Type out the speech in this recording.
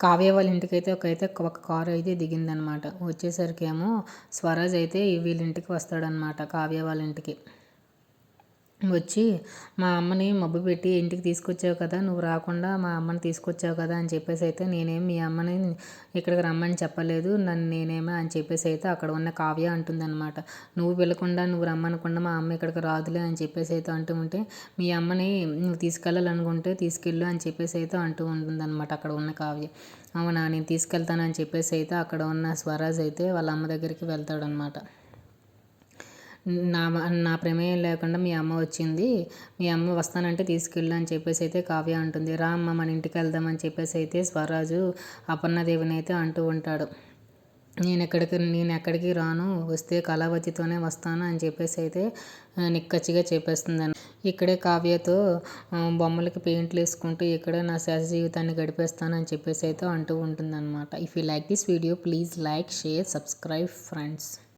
కావ్య వాళ్ళ ఇంటికైతే ఒక అయితే ఒక కారు అయితే దిగిందనమాట. వచ్చేసరికి ఏమో స్వరాజ్ అయితే వీళ్ళ ఇంటికి వస్తాడనమాట కావ్య వాళ్ళ ఇంటికి. వచ్చి మా అమ్మని మబ్బు పెట్టి ఇంటికి తీసుకొచ్చావు కదా నువ్వు రాకుండా మా అమ్మని తీసుకొచ్చావు కదా అని చెప్పేసి అయితే నేనేం మీ అమ్మని ఇక్కడికి రమ్మని చెప్పలేదు నన్ను నేనేమో అని చెప్పేసి అయితే అక్కడ ఉన్న కావ్య అంటుందన్నమాట. నువ్వు వెళ్ళకుండా నువ్వు రమ్మనకుండా మా అమ్మ ఇక్కడికి రాదులే అని చెప్పేసి అయితే అంటూ ఉంటే మీ అమ్మని నువ్వు తీసుకెళ్ళాలనుకుంటే తీసుకెళ్ళు అని చెప్పేసి అయితే అంటూ ఉంటుందన్నమాట అక్కడ ఉన్న కావ్య. అవునా నేను తీసుకెళ్తానని చెప్పేసి అయితే అక్కడ ఉన్న స్వరాజ్ అయితే వాళ్ళ అమ్మ దగ్గరికి వెళ్తాడనమాట నా నా ప్రమేయం లేకుండా మీ అమ్మ వచ్చింది. మీ అమ్మ వస్తానంటే తీసుకెళ్ళు అని చెప్పేసి అయితే కావ్య అంటుంది. రా అమ్మ మన ఇంటికి వెళ్దామని చెప్పేసి అయితే స్వరాజు అపర్ణదేవిని అయితే అంటూ ఉంటాడు. నేను ఎక్కడికి నేను ఎక్కడికి రాను వస్తే కళావతితోనే వస్తాను అని చెప్పేసి అయితే నిక్కచ్చిగా చెప్పేస్తుందని ఇక్కడే కావ్యతో బొమ్మలకి పెయింట్లు వేసుకుంటూ ఇక్కడే నా శాస జీవితాన్ని గడిపేస్తానని చెప్పేసి అయితే అంటూ ఉంటుందన్నమాట. If you like this video please like share subscribe friends